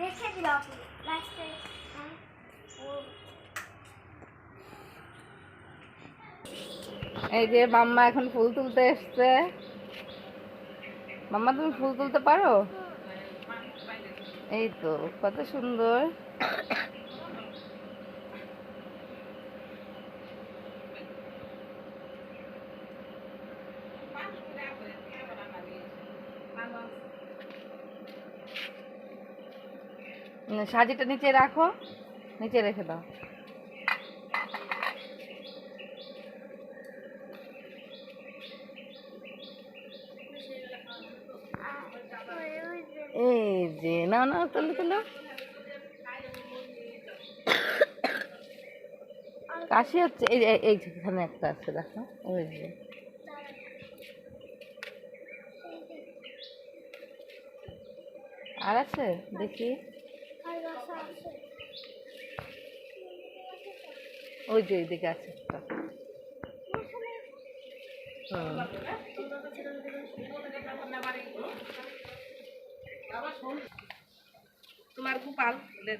রেখে দিলাম লাস্টে এই যে মাম্মা এখন ফুল তুলতে এসছে। মাম্মা তুমি ফুল তুলতে পারো? এই তো কত সুন্দর। উম, সাজিটা নিচে রাখো, নিচে রেখে দাও। এই যে না না তুলো তুলো। কাশি হচ্ছে, এই- এইখানে একটা আছে, দেখো, ওই যে। আর আছে? দেখি। ওই যে এইদিকে আছে। তোমার গোপাল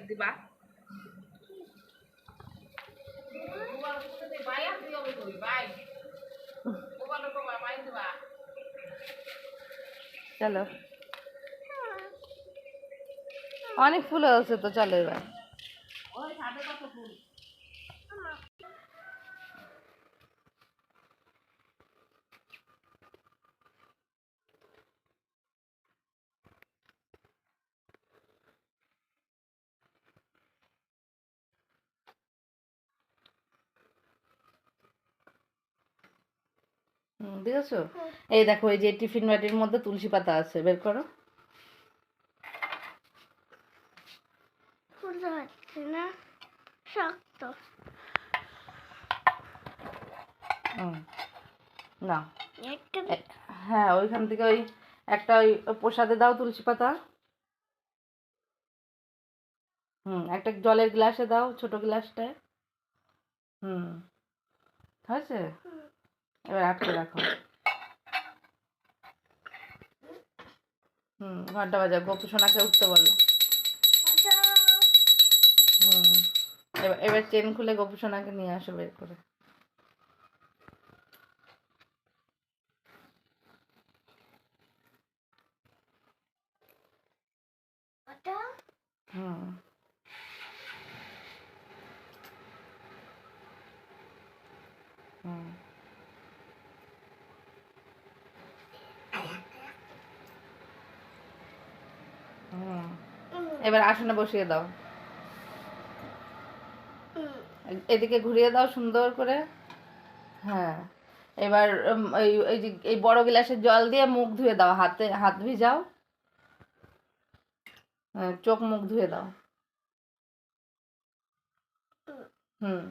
দিবা। চলো। অনেক ফুল আছে তো চলো এবার। দেখেছ এই দেখো এই যে টিফিন বাটির মধ্যে তুলসী পাতা আছে বের করো। পারছি না শক্ত না হ্যাঁ ওইখান থেকে ওই একটা ওই প্রসাদে দাও তুলসী পাতা। হুম একটা জলের গ্লাসে দাও ছোট গ্লাসটায়। হুম হয়েছে? এবার আটকে রাখো। হুম ঘণ্টা বাজা গোপু সোনাকে উঠতে বলো এবার এবার চেন খুলে সোনাকে নিয়ে আসো বের করে। হুম। হুম। এবার আসনে বসিয়ে দাও। এদিকে ঘুরিয়ে দাও সুন্দর করে। হ্যাঁ। এবার এই যে এই বড় গ্লাসের জল দিয়ে মুখ ধুয়ে দাও হাতে হাত ভিজাও। হ্যাঁ, চোখ মুখ ধুয়ে দাও। হুম।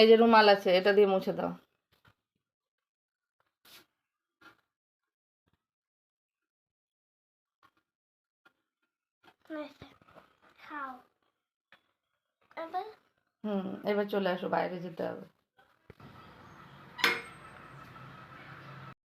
এই যে রুমাল আছে এটা দিয়ে মুছে দাও। খাও এবার হুম এবার চলে আসো বাইরে যেতে হবে।